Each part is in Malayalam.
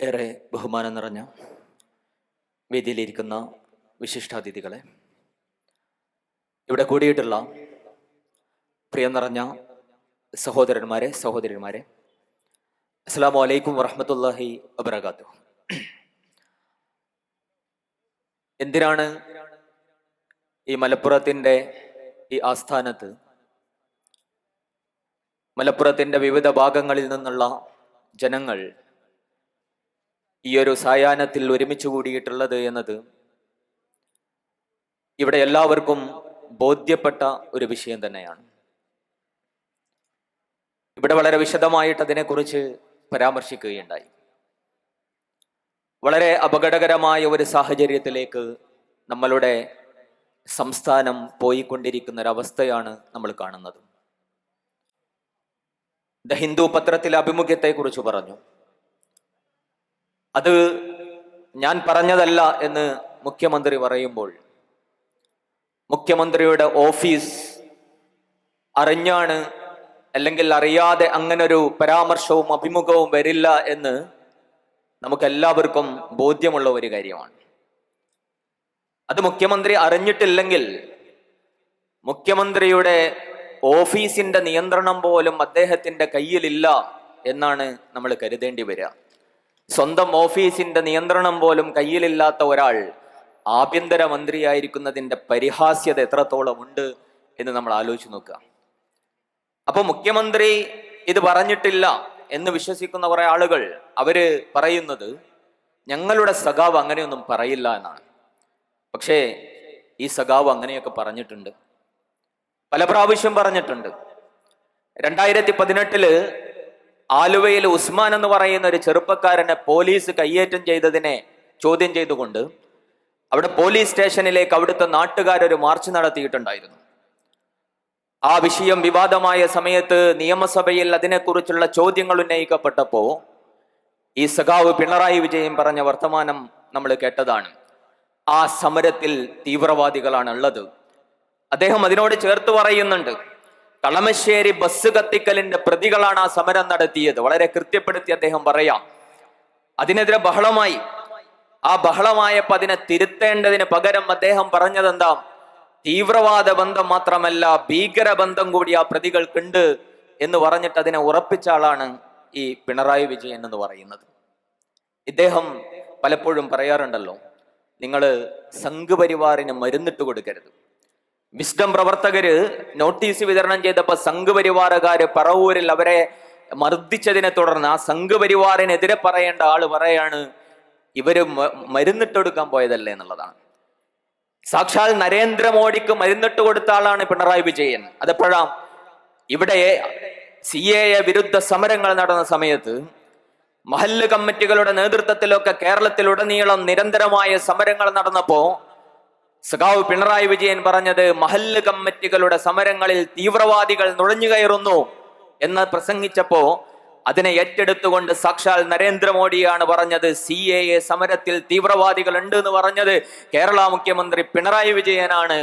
ഏറെ ബഹുമാനം നിറഞ്ഞ വേദിയിലിരിക്കുന്ന വിശിഷ്ടാതിഥികളെ ഇവിടെ കൂടിയിട്ടുള്ള പ്രിയം നിറഞ്ഞ സഹോദരന്മാരെ സഹോദരിമാരെ അസ്സാം വലൈക്കും വറഹമത്തല്ലാഹി വബർക്കാത്തു എന്തിനാണ് ഈ മലപ്പുറത്തിന്റെ ഈ ആസ്ഥാനത്ത് മലപ്പുറത്തിന്റെ വിവിധ ഭാഗങ്ങളിൽ നിന്നുള്ള ജനങ്ങൾ ഈ ഒരു സായാഹ്നത്തിൽ ഒരുമിച്ച് കൂടിയിട്ടുള്ളത് എന്നത് ഇവിടെ എല്ലാവർക്കും ബോധ്യപ്പെട്ട ഒരു വിഷയം തന്നെയാണ്. ഇവിടെ വളരെ വിശദമായിട്ട് അതിനെക്കുറിച്ച് പരാമർശിക്കുകയുണ്ടായി. വളരെ അപകടകരമായ ഒരു സാഹചര്യത്തിലേക്ക് നമ്മളുടെ സംസ്ഥാനം പോയിക്കൊണ്ടിരിക്കുന്ന ഒരവസ്ഥയാണ് നമ്മൾ കാണുന്നത്. ദ ഹിന്ദു പത്രത്തിലെ അഭിമുഖ്യത്തെക്കുറിച്ച് പറഞ്ഞു. അത് ഞാൻ പറഞ്ഞതല്ല എന്ന് മുഖ്യമന്ത്രി പറയുമ്പോൾ മുഖ്യമന്ത്രിയുടെ ഓഫീസ് അറിഞ്ഞാണ് അല്ലെങ്കിൽ അറിയാതെ അങ്ങനൊരു പരാമർശവും അഭിമുഖവും വരില്ല എന്ന് നമുക്കെല്ലാവർക്കും ബോധ്യമുള്ള ഒരു കാര്യമാണ്. അത് മുഖ്യമന്ത്രി അറിഞ്ഞിട്ടില്ലെങ്കിൽ മുഖ്യമന്ത്രിയുടെ ഓഫീസിന്റെ നിയന്ത്രണം പോലും അദ്ദേഹത്തിന്റെ കയ്യിലില്ല എന്നാണ് നമ്മൾ കരുതേണ്ടി വരിക. സ്വന്തം ഓഫീസിന്റെ നിയന്ത്രണം പോലും കയ്യിലില്ലാത്ത ഒരാൾ ആഭ്യന്തര മന്ത്രിയായിരിക്കുന്നതിന്റെ പരിഹാസ്യത എത്രത്തോളം ഉണ്ട് എന്ന് നമ്മൾ ആലോചിച്ച് നോക്കുക. അപ്പൊ മുഖ്യമന്ത്രി ഇത് പറഞ്ഞിട്ടില്ല എന്ന് വിശ്വസിക്കുന്ന കുറെ ആളുകൾ അവർ പറയുന്നത് ഞങ്ങളുടെ സഖാവ് അങ്ങനെയൊന്നും പറയില്ല എന്നാണ്. പക്ഷേ ഈ സഖാവ് അങ്ങനെയൊക്കെ പറഞ്ഞിട്ടുണ്ട്. പല പ്രാവശ്യം പറഞ്ഞിട്ടുണ്ട്. രണ്ടായിരത്തി പതിനെട്ടിൽ ആലുവയിൽ ഉസ്മാൻ എന്ന് പറയുന്ന ഒരു ചെറുപ്പക്കാരനെ പോലീസ് കയ്യേറ്റം ചെയ്തതിനെ ചോദ്യം ചെയ്തുകൊണ്ട് അവിടെ പോലീസ് സ്റ്റേഷനിലേക്ക് അവിടുത്തെ നാട്ടുകാരൊരു മാർച്ച് നടത്തിയിട്ടുണ്ടായിരുന്നു. ആ വിഷയം വിവാദമായ സമയത്ത് നിയമസഭയിൽ അതിനെക്കുറിച്ചുള്ള ചോദ്യങ്ങൾ ഉന്നയിക്കപ്പെട്ടപ്പോ ഈ സഖാവ് പിണറായി വിജയൻ പറഞ്ഞ വർത്തമാനം നമ്മൾ കേട്ടതാണ്. ആ സമരത്തിൽ തീവ്രവാദികളാണ് ഉള്ളത് അദ്ദേഹം അതിനോട് ചേർത്ത് പറയുന്നുണ്ട്. കളമശ്ശേരി ബസ് കത്തിക്കലിന്റെ പ്രതികളാണ് ആ സമരം നടത്തിയത്. വളരെ കൃത്യപ്പെടുത്തി അദ്ദേഹം പറയാം. അതിനെതിരെ ബഹളമായി. ആ ബഹളമായപ്പോ അതിനെ തിരുത്തേണ്ടതിന് പകരം അദ്ദേഹം പറഞ്ഞതെന്താ? തീവ്രവാദ ബന്ധം മാത്രമല്ല ഭീകര ബന്ധം കൂടി ആ പ്രതികൾക്കുണ്ട് എന്ന് പറഞ്ഞിട്ട് അതിനെ ഉറപ്പിച്ച ആളാണ് ഈ പിണറായി വിജയൻ എന്ന് പറയുന്നത്. ഇദ്ദേഹം പലപ്പോഴും പറയാറുണ്ടല്ലോ നിങ്ങൾ സംഘപരിവാറിന് മരുന്നിട്ട് കൊടുക്കരുത്. വിസ്ഡം പ്രവർത്തകര് നോട്ടീസ് വിതരണം ചെയ്തപ്പോ സംഘപരിവാറുകാര് പറവൂരിൽ അവരെ മർദ്ദിച്ചതിനെ തുടർന്ന് ആ സംഘപരിവാറിനെതിരെ പറയേണ്ട ആൾ പറയാണ് ഇവർ മരുന്നിട്ടെടുക്കാൻ പോയതല്ലേ എന്നുള്ളതാണ്. സാക്ഷാൽ നരേന്ദ്രമോദിക്ക് മരുന്നിട്ട് കൊടുത്ത ആളാണ് പിണറായി വിജയൻ. അതെപ്പോഴാം? ഇവിടെ സി എ വിരുദ്ധ സമരങ്ങൾ നടന്ന സമയത്ത് മഹല്ല് കമ്മിറ്റികളുടെ നേതൃത്വത്തിലൊക്കെ കേരളത്തിലുടനീളം നിരന്തരമായ സമരങ്ങൾ നടന്നപ്പോ സഖാവ് പിണറായി വിജയൻ പറഞ്ഞത് മഹല്ല് കമ്മിറ്റികളുടെ സമരങ്ങളിൽ തീവ്രവാദികൾ നുഴഞ്ഞു കയറുന്നു എന്ന് പ്രസംഗിച്ചപ്പോ അതിനെ ഏറ്റെടുത്തുകൊണ്ട് സാക്ഷാൽ നരേന്ദ്രമോദിയാണ് പറഞ്ഞത് സി എ എ സമരത്തിൽ തീവ്രവാദികൾ ഉണ്ട് എന്ന് പറഞ്ഞത് കേരള മുഖ്യമന്ത്രി പിണറായി വിജയനാണ്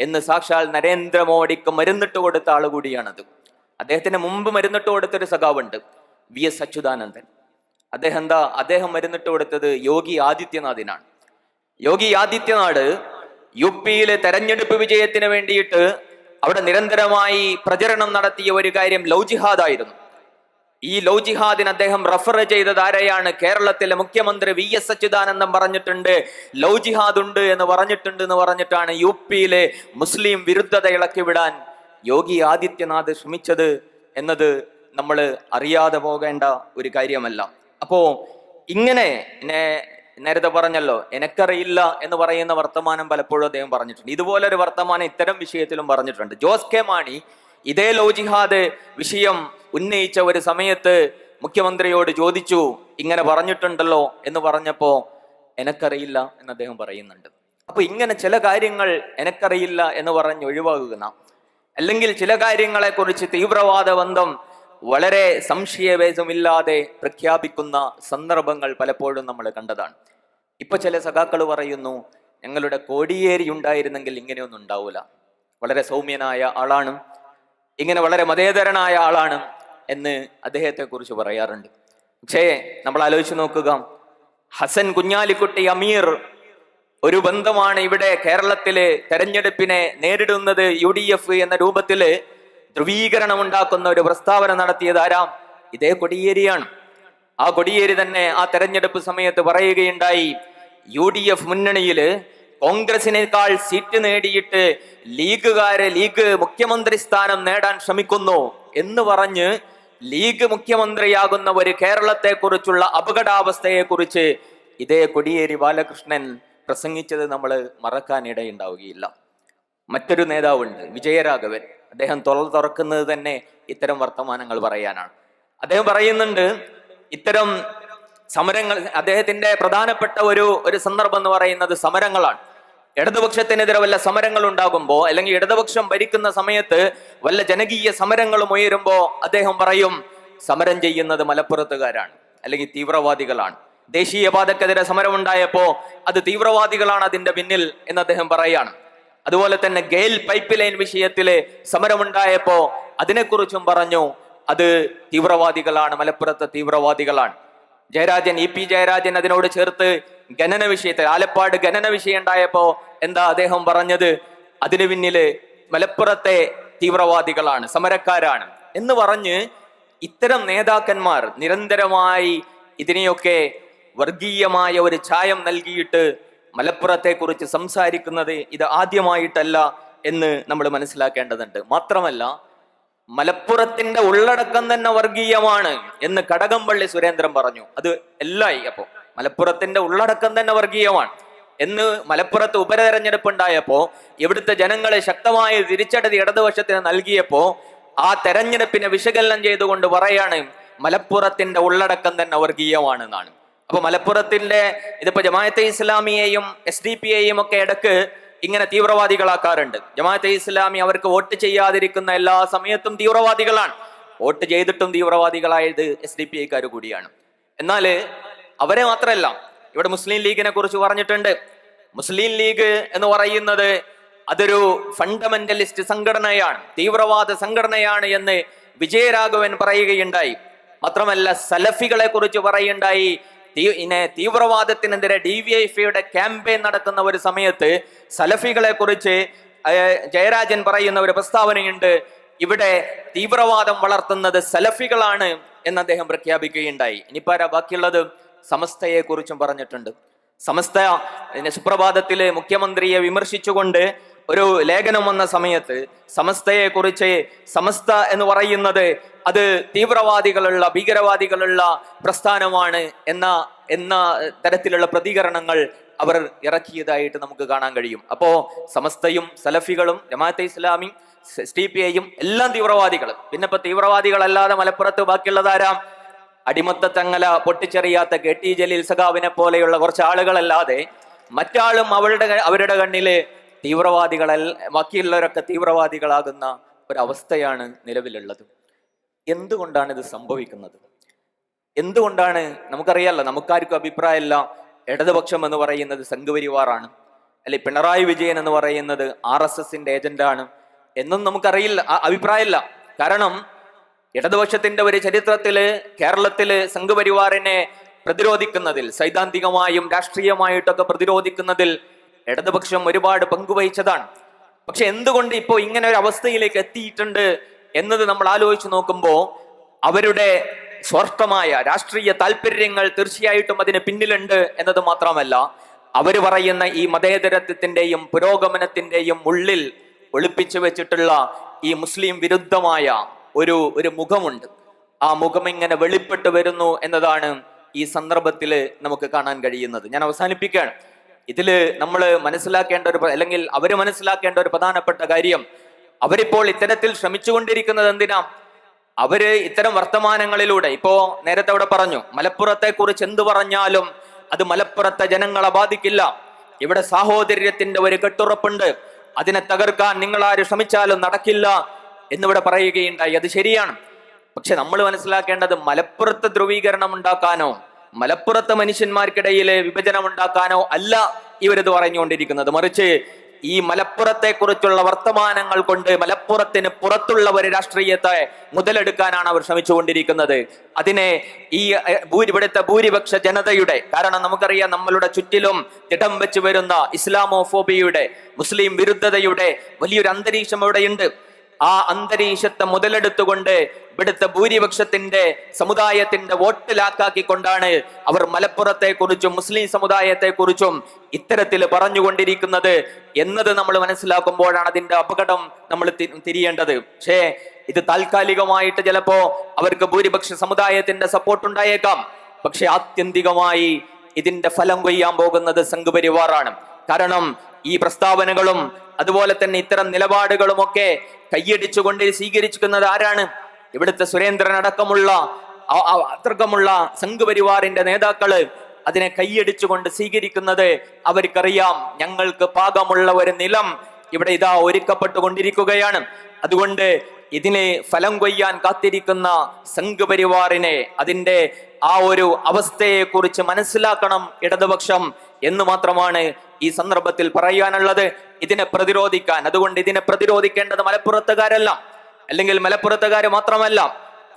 എന്ന് സാക്ഷാൽ നരേന്ദ്രമോദിക്ക് മരുന്നിട്ട് കൊടുത്ത ആൾ കൂടിയാണത്. അദ്ദേഹത്തിന് മുമ്പ് മരുന്നിട്ട് കൊടുത്തൊരു സഖാവുണ്ട് വി എസ് അച്യുതാനന്ദൻ. അദ്ദേഹം എന്താ അദ്ദേഹം മരുന്നിട്ട് കൊടുത്തത് യോഗി ആദിത്യനാഥിനാണ്. യോഗി ആദിത്യനാഥ് യു പിയിലെ തെരഞ്ഞെടുപ്പ് വിജയത്തിന് വേണ്ടിയിട്ട് അവിടെ നിരന്തരമായി പ്രചരണം നടത്തിയ ഒരു കാര്യം ലൗ ജിഹാദ് ആയിരുന്നു ഈ ലൗ ജിഹാദിന് അദ്ദേഹം റഫർ ചെയ്തത് ആരെയാണ്? കേരളത്തിലെ മുഖ്യമന്ത്രി വി എസ് അച്യുതാനന്ദൻ പറഞ്ഞിട്ടുണ്ട്. ലൗ ജിഹാദ് ഉണ്ട് എന്ന് പറഞ്ഞിട്ടുണ്ട് എന്ന് പറഞ്ഞിട്ടാണ് യു പിയിലെ മുസ്ലിം വിരുദ്ധത ഇളക്കി വിടാൻ യോഗി ആദിത്യനാഥ് ശ്രമിച്ചത് എന്നത് നമ്മൾ അറിയാതെ പോകേണ്ട ഒരു കാര്യമല്ല. അപ്പോ ഇങ്ങനെ നേരത്തെ പറഞ്ഞല്ലോ എനക്കറിയില്ല എന്ന് പറയുന്ന വർത്തമാനം പലപ്പോഴും അദ്ദേഹം പറഞ്ഞിട്ടുണ്ട്. ഇതുപോലൊരു വർത്തമാനം ഇത്തരം വിഷയത്തിലും പറഞ്ഞിട്ടുണ്ട്. ജോസ് കെ മാണി ഇതേ ലോജിഹാദ് വിഷയം ഉന്നയിച്ച ഒരു സമയത്ത് മുഖ്യമന്ത്രിയോട് ചോദിച്ചു ഇങ്ങനെ പറഞ്ഞിട്ടുണ്ടല്ലോ എന്ന് പറഞ്ഞപ്പോ എനക്കറിയില്ല എന്ന് അദ്ദേഹം പറയുന്നുണ്ട്. അപ്പൊ ഇങ്ങനെ ചില കാര്യങ്ങൾ എനക്കറിയില്ല എന്ന് പറഞ്ഞ് ഒഴിവാകുന്ന അല്ലെങ്കിൽ ചില കാര്യങ്ങളെ കുറിച്ച് തീവ്രവാദ ബന്ധം വളരെ സംശയവേദമില്ലാതെ പ്രഖ്യാപിക്കുന്ന സന്ദർഭങ്ങൾ പലപ്പോഴും നമ്മൾ കണ്ടതാണ്. ഇപ്പൊ ചില സഖാക്കൾ പറയുന്നു ഞങ്ങളുടെ കോടിയേരി ഉണ്ടായിരുന്നെങ്കിൽ ഇങ്ങനെയൊന്നും ഉണ്ടാവൂല. വളരെ സൗമ്യനായ ആളാണ്. ഇങ്ങനെ വളരെ മതേതരനായ ആളാണ് എന്ന് അദ്ദേഹത്തെ കുറിച്ച് പറയാറുണ്ട്. പക്ഷേ നമ്മൾ ആലോചിച്ച് നോക്കുക ഹസൻ കുഞ്ഞാലിക്കുട്ടി അമീർ ഒരു ബന്ധമാണ് ഇവിടെ കേരളത്തിലെ തെരഞ്ഞെടുപ്പിനെ നേരിടുന്നത് യു എന്ന രൂപത്തിൽ ധ്രുവീകരണം ഉണ്ടാക്കുന്ന ഒരു പ്രസ്താവന നടത്തിയത് ആരാം? ഇതേ കൊടിയേരിയാണ്. ആ കൊടിയേരി തന്നെ ആ തെരഞ്ഞെടുപ്പ് സമയത്ത് പറയുകയുണ്ടായി യു ഡി എഫ് മുന്നണിയിൽ കോൺഗ്രസിനേക്കാൾ സീറ്റ് നേടിയിട്ട് ലീഗുകാരെ ലീഗ് മുഖ്യമന്ത്രി സ്ഥാനം നേടാൻ ശ്രമിക്കുന്നു എന്ന് പറഞ്ഞ് ലീഗ് മുഖ്യമന്ത്രിയാകുന്ന ഒരു കേരളത്തെ കുറിച്ചുള്ള അപകടാവസ്ഥയെ കുറിച്ച് ഇതേ കൊടിയേരി ബാലകൃഷ്ണൻ പ്രസംഗിച്ചത് നമ്മൾ മറക്കാനിടയുണ്ടാവുകയില്ല. മറ്റൊരു നേതാവുണ്ട് വിജയരാഘവൻ. അദ്ദേഹം തുറ തുറക്കുന്നത് തന്നെ ഇത്തരം വർത്തമാനങ്ങൾ പറയാനാണ്. അദ്ദേഹം പറയുന്നുണ്ട് ഇത്തരം സമരങ്ങൾ അദ്ദേഹത്തിന്റെ പ്രധാനപ്പെട്ട ഒരു ഒരു സന്ദർഭം എന്ന് പറയുന്നത് സമരങ്ങളാണ്. ഇടതുപക്ഷത്തിനെതിരെ വല്ല സമരങ്ങൾ ഉണ്ടാകുമ്പോ അല്ലെങ്കിൽ ഇടതുപക്ഷം ഭരിക്കുന്ന സമയത്ത് വല്ല ജനകീയ സമരങ്ങളും ഉയരുമ്പോ അദ്ദേഹം പറയും സമരം ചെയ്യുന്നത് മലപ്പുറത്തുകാരാണ് അല്ലെങ്കിൽ തീവ്രവാദികളാണ്. ദേശീയപാതക്കെതിരെ സമരമുണ്ടായപ്പോ അത് തീവ്രവാദികളാണ് അതിന്റെ പിന്നിൽ എന്ന് അദ്ദേഹം പറയാണ്. അതുപോലെ തന്നെ ഗെയിൽ പൈപ്പ് ലൈൻ വിഷയത്തിൽ സമരമുണ്ടായപ്പോ അതിനെക്കുറിച്ചും പറഞ്ഞു. അത് തീവ്രവാദികളാണ് മലപ്പുറത്തെ തീവ്രവാദികളാണ്. ജയരാജൻ ഇ പി ജയരാജൻ അതിനോട് ചേർത്ത് ഖനന വിഷയത്തിൽ ആലപ്പാട് ഖനന വിഷയം ഉണ്ടായപ്പോ എന്താ അദ്ദേഹം പറഞ്ഞത്? അതിനു പിന്നിൽ മലപ്പുറത്തെ തീവ്രവാദികളാണ് സമരക്കാരാണ് എന്ന് പറഞ്ഞ് ഇത്തരം നേതാക്കന്മാർ നിരന്തരമായി ഇതിനെയൊക്കെ വർഗീയമായ ഒരു ഛായം നൽകിയിട്ട് മലപ്പുറത്തെ കുറിച്ച് സംസാരിക്കുന്നത് ഇത് ആദ്യമായിട്ടല്ല എന്ന് നമ്മൾ മനസ്സിലാക്കേണ്ടതുണ്ട്. മാത്രമല്ല മലപ്പുറത്തിന്റെ ഉള്ളടക്കം തന്നെ വർഗീയമാണ് എന്ന് കടകംപള്ളി സുരേന്ദ്രൻ പറഞ്ഞു. അത് എല്ലായി അപ്പോ. മലപ്പുറത്തിന്റെ ഉള്ളടക്കം തന്നെ വർഗീയമാണ് എന്ന് മലപ്പുറത്ത് ഉപതെരഞ്ഞെടുപ്പ് ഉണ്ടായപ്പോ ഇവിടുത്തെ ജനങ്ങളെ ശക്തമായ തിരിച്ചടി ഇടതുപക്ഷത്തിന് നൽകിയപ്പോ ആ തെരഞ്ഞെടുപ്പിനെ വിശകലനം ചെയ്തുകൊണ്ട് പറയാണ് മലപ്പുറത്തിന്റെ ഉള്ളടക്കം തന്നെ വർഗീയമാണ് എന്നാണ് അപ്പൊ മലപ്പുറത്തിന്റെ ഇതിപ്പോ ജമാഅത്തെ ഇസ്ലാമിയെയും എസ് ഡി പി എയും ഒക്കെ ഇടയ്ക്ക് ഇങ്ങനെ തീവ്രവാദികളാക്കാറുണ്ട്. ജമാഅത്തെ ഇസ്ലാമി അവർക്ക് വോട്ട് ചെയ്യാതിരിക്കുന്ന എല്ലാ സമയത്തും തീവ്രവാദികളാണ്. വോട്ട് ചെയ്തിട്ടും തീവ്രവാദികളായത് എസ് ഡി പി ഐക്കാർ കൂടിയാണ്. എന്നാൽ അവരെ മാത്രമല്ല ഇവിടെ മുസ്ലിം ലീഗിനെ കുറിച്ച് പറഞ്ഞിട്ടുണ്ട്. മുസ്ലിം ലീഗ് എന്ന് പറയുന്നത് അതൊരു ഫണ്ടമെന്റലിസ്റ്റ് സംഘടനയാണ് തീവ്രവാദ സംഘടനയാണ് എന്ന് വിജയരാഘവൻ പറയുകയുണ്ടായി. മാത്രമല്ല സലഫികളെ കുറിച്ച് പറയുണ്ടായി തീവ്രവാദത്തിനെതിരെ ഡി വി ഐ ഫിയുടെ ക്യാമ്പയിൻ നടക്കുന്ന ഒരു സമയത്ത് സലഫികളെ കുറിച്ച് ജയരാജൻ പറയുന്ന ഒരു പ്രസ്താവനയുണ്ട്. ഇവിടെ തീവ്രവാദം വളർത്തുന്നത് സലഫികളാണ് എന്ന് അദ്ദേഹം പ്രഖ്യാപിക്കുകയുണ്ടായി. ഇനിപ്പാര ബാക്കിയുള്ളത്? സമസ്തയെ കുറിച്ചും പറഞ്ഞിട്ടുണ്ട്. സമസ്ത സുപ്രഭാതത്തിൽ മുഖ്യമന്ത്രിയെ വിമർശിച്ചുകൊണ്ട് ഒരു ലേഖനം വന്ന സമയത്ത് സമസ്തയെ കുറിച്ച് സമസ്ത എന്ന് പറയുന്നത് അത് തീവ്രവാദികളുള്ള ഭീകരവാദികളുള്ള പ്രസ്ഥാനമാണ് എന്ന എന്ന തരത്തിലുള്ള പ്രതികരണങ്ങൾ അവർ ഇറക്കിയതായിട്ട് നമുക്ക് കാണാൻ കഴിയും. അപ്പോ സമസ്തയും സലഫികളും ജമാഅത്തെ ഇസ്ലാമി എസ് പി ഐയും എല്ലാം തീവ്രവാദികൾ പിന്നെ ഇപ്പൊ തീവ്രവാദികളല്ലാതെ മലപ്പുറത്ത് ബാക്കിയുള്ളതാരാം? അടിമത്ത ചങ്ങല പൊട്ടിച്ചെറിയാത്ത കെ ടി ജലീൽ സഖാവിനെ പോലെയുള്ള കുറച്ച് ആളുകളല്ലാതെ മറ്റാളും അവരുടെ അവരുടെ കണ്ണിൽ തീവ്രവാദികളല്ല ബാക്കിയുള്ളവരൊക്കെ തീവ്രവാദികളാകുന്ന ഒരവസ്ഥയാണ് നിലവിലുള്ളത്. എന്തുകൊണ്ടാണ് ഇത് സംഭവിക്കുന്നത്? എന്തുകൊണ്ടാണ് നമുക്കറിയാലോ നമുക്കാർക്കും അഭിപ്രായമല്ല. ഇടതുപക്ഷം എന്ന് പറയുന്നത് സംഘപരിവാറാണ്. അല്ലെ പിണറായി വിജയൻ എന്ന് പറയുന്നത് ആർ എസ് എസിന്റെ ഏജന്റാണ്. എന്നും നമുക്കറിയില്ല അഭിപ്രായമില്ല. കാരണം ഇടതുപക്ഷത്തിന്റെ ഒരു ചരിത്രത്തിൽ കേരളത്തിൽ സംഘപരിവാറിനെ പ്രതിരോധിക്കുന്നതിൽ സൈദ്ധാന്തികമായും രാഷ്ട്രീയമായിട്ടൊക്കെ പ്രതിരോധിക്കുന്നതിൽ ഇടതുപക്ഷം ഒരുപാട് പങ്കുവഹിച്ചതാണ്. പക്ഷെ എന്തുകൊണ്ട് ഇപ്പോൾ ഇങ്ങനെ ഒരു അവസ്ഥയിലേക്ക് എത്തിയിട്ടുണ്ട് എന്നത് നമ്മൾ ആലോചിച്ച് നോക്കുമ്പോൾ അവരുടെ സ്വാർത്ഥമായ രാഷ്ട്രീയ താല്പര്യങ്ങൾ തീർച്ചയായിട്ടും അതിന് പിന്നിലുണ്ട് എന്നത് മാത്രമല്ല അവർ പറയുന്ന ഈ മതേതരത്വത്തിന്റെയും പുരോഗമനത്തിന്റെയും ഉള്ളിൽ ഒളിപ്പിച്ചു വെച്ചിട്ടുള്ള ഈ മുസ്ലിം വിരുദ്ധമായ ഒരു ഒരു മുഖമുണ്ട്. ആ മുഖം ഇങ്ങനെ വെളിപ്പെട്ട് വരുന്നു എന്നതാണ് ഈ സന്ദർഭത്തിൽ നമുക്ക് കാണാൻ കഴിയുന്നത്. ഞാൻ അവസാനിപ്പിക്കുകയാണ്. ഇതിൽ നമ്മൾ മനസ്സിലാക്കേണ്ട ഒരു അല്ലെങ്കിൽ അവർ മനസ്സിലാക്കേണ്ട ഒരു പ്രധാനപ്പെട്ട കാര്യം അവരിപ്പോൾ ഇത്തരത്തിൽ ശ്രമിച്ചുകൊണ്ടിരിക്കുന്നത് എന്തിനാ? അവർ ഇത്തരം വർത്തമാനങ്ങളിലൂടെ ഇപ്പോ നേരത്തെ അവിടെ പറഞ്ഞു മലപ്പുറത്തെ കുറിച്ച് എന്തു പറഞ്ഞാലും അത് മലപ്പുറത്തെ ജനങ്ങളെ ബാധിക്കില്ല. ഇവിടെ സാഹോദര്യത്തിന്റെ ഒരു കെട്ടുറപ്പുണ്ട്. അതിനെ തകർക്കാൻ നിങ്ങൾ ആര് ശ്രമിച്ചാലും നടക്കില്ല എന്നിവിടെ പറയുകയുണ്ടായി. അത് ശരിയാണ്. പക്ഷെ നമ്മൾ മനസ്സിലാക്കേണ്ടത് മലപ്പുറത്ത് ധ്രുവീകരണം ഉണ്ടാക്കാനോ മലപ്പുറത്തെ മനുഷ്യന്മാർക്കിടയിൽ വിഭജനം ഉണ്ടാക്കാനോ അല്ല ഇവരിത് പറഞ്ഞുകൊണ്ടിരിക്കുന്നത്. മറിച്ച് ഈ മലപ്പുറത്തെ കുറിച്ചുള്ള വർത്തമാനങ്ങൾ കൊണ്ട് മലപ്പുറത്തിന് പുറത്തുള്ള ഒരു രാഷ്ട്രീയത്തെ മുതലെടുക്കാനാണ് അവർ ശ്രമിച്ചുകൊണ്ടിരിക്കുന്നത്. അതിനെ ഈ ഇവിടുത്തെ ഭൂരിപക്ഷ ജനതയുടെ കാരണം നമുക്കറിയാം നമ്മളുടെ ചുറ്റിലും തിടം വെച്ച് വരുന്ന ഇസ്ലാമോഫോബിയുടെ മുസ്ലിം വിരുദ്ധതയുടെ വലിയൊരു അന്തരീക്ഷം ഇവിടെയുണ്ട് ആ അന്തരീക്ഷത്തെ മുതലെടുത്തുകൊണ്ട് ഇവിടുത്തെ ഭൂരിപക്ഷത്തിന്റെ സമുദായത്തിന്റെ വോട്ട് വോട്ടിലാക്കാക്കിക്കൊണ്ടാണ് അവർ മലപ്പുറത്തെ കുറിച്ചും മുസ്ലിം സമുദായത്തെ കുറിച്ചും ഇത്തരത്തിൽ പറഞ്ഞുകൊണ്ടിരിക്കുന്നത് എന്നത് നമ്മൾ മനസ്സിലാക്കുമ്പോഴാണ് അതിന്റെ അപകടം നമ്മൾ തിരിയേണ്ടത്. പക്ഷേ ഇത് താൽക്കാലികമായിട്ട് ചിലപ്പോ അവർക്ക് ഭൂരിപക്ഷ സമുദായത്തിന്റെ സപ്പോർട്ട് ഉണ്ടായേക്കാം. പക്ഷെ ആത്യന്തികമായി ഇതിന്റെ ഫലം കൊയ്യാൻ പോകുന്നത് സംഘപരിവാറാണ്. കാരണം ഈ പ്രസ്താവനകളും അതുപോലെ തന്നെ ഇത്തരം നിലപാടുകളുമൊക്കെ കൈയടിച്ചുകൊണ്ട് സ്വീകരിച്ചിരിക്കുന്നത് ആരാണ്? ഇവിടുത്തെ സുരേന്ദ്രൻ അടക്കമുള്ള ആ സംഘപരിവാറിന്റെ നേതാക്കൾ അതിനെ കൈയടിച്ചുകൊണ്ട് സ്വീകരിക്കുന്നത് അവർക്കറിയാം. ഞങ്ങൾക്ക് പാകമുള്ള ഒരു നിലം ഇവിടെ ഇതാ ഒരുക്കപ്പെട്ടുകൊണ്ടിരിക്കുകയാണ്. അതുകൊണ്ട് ഇതിനെ ഫലം കൊയ്യാൻ കാത്തിരിക്കുന്ന സംഘപരിവാറിനെ അതിന്റെ ആ ഒരു അവസ്ഥയെ കുറിച്ച് മനസ്സിലാക്കണം ഇടതുപക്ഷം എന്ന് മാത്രമാണ് ഈ സന്ദർഭത്തിൽ പറയാനുള്ളത്. ഇതിനെ പ്രതിരോധിക്കാൻ അതുകൊണ്ട് ഇതിനെ പ്രതിരോധിക്കേണ്ടത് മലപ്പുറത്തുകാരല്ല. അല്ലെങ്കിൽ മലപ്പുറത്തുകാർ മാത്രമല്ല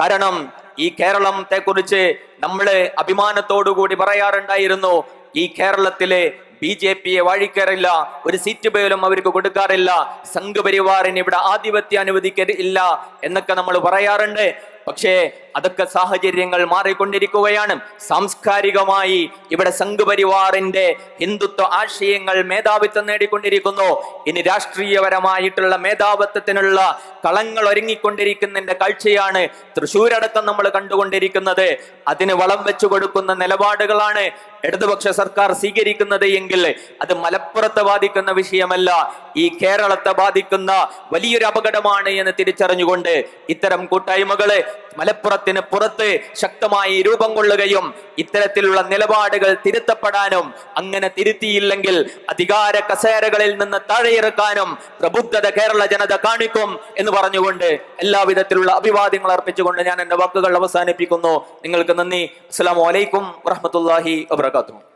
കാരണം ഈ കേരളത്തെ കുറിച്ച് നമ്മൾ അഭിമാനത്തോടുകൂടി പറയാറുണ്ടായിരുന്നു ഈ കേരളത്തിലെ ബി ജെ പിയെ വാഴിക്കാറില്ല ഒരു സീറ്റ് പോലും അവർക്ക് കൊടുക്കാറില്ല സംഘപരിവാറിന് ഇവിടെ ആധിപത്യം അനുവദിക്കില്ല എന്നൊക്കെ നമ്മൾ പറയാറുണ്ട്. പക്ഷേ അതൊക്കെ സാഹചര്യങ്ങൾ മാറിക്കൊണ്ടിരിക്കുകയാണ്. സാംസ്കാരികമായി ഇവിടെ സംഘപരിവാറിന്റെ ഹിന്ദുത്വ ആശയങ്ങൾ മേധാവിത്വം നേടിക്കൊണ്ടിരിക്കുന്നു. ഇനി രാഷ്ട്രീയപരമായിട്ടുള്ള മേധാവിത്വത്തിനുള്ള കളങ്ങൾ ഒരുങ്ങിക്കൊണ്ടിരിക്കുന്നതിന്റെ കാഴ്ചയാണ് തൃശ്ശൂരടക്കം നമ്മൾ കണ്ടുകൊണ്ടിരിക്കുന്നത്. അതിന് വളം വെച്ചു കൊടുക്കുന്ന നിലപാടുകളാണ് ഇടതുപക്ഷ സർക്കാർ സ്വീകരിക്കുന്നത് എങ്കിൽ അത് മലപ്പുറത്തെ ബാധിക്കുന്ന വിഷയമല്ല ഈ കേരളത്തെ ബാധിക്കുന്ന വലിയൊരു അപകടമാണ് എന്ന് തിരിച്ചറിഞ്ഞുകൊണ്ട് ഇത്തരം കൂട്ടായ്മകളെ മലപ്പുറത്തിന് പുറത്ത് ശക്തമായി രൂപം കൊള്ളുകയും ഇത്തരത്തിലുള്ള നിലപാടുകൾ തിരുത്തപ്പെടാനും അങ്ങനെ തിരുത്തിയില്ലെങ്കിൽ അധികാര കസേരകളിൽ നിന്ന് താഴെയിറക്കാനും പ്രബുദ്ധത കേരള ജനത കാണിക്കും എന്ന് പറഞ്ഞുകൊണ്ട് എല്ലാവിധത്തിലുള്ള അഭിവാദ്യങ്ങൾ അർപ്പിച്ചുകൊണ്ട് ഞാൻ എന്റെ വാക്കുകൾ അവസാനിപ്പിക്കുന്നു. നിങ്ങൾക്ക് നന്ദി. അസ്സാം വലൈക്കും അലൈക്കും വറഹ്മത്തുള്ളാഹി வரகாத்துவோம்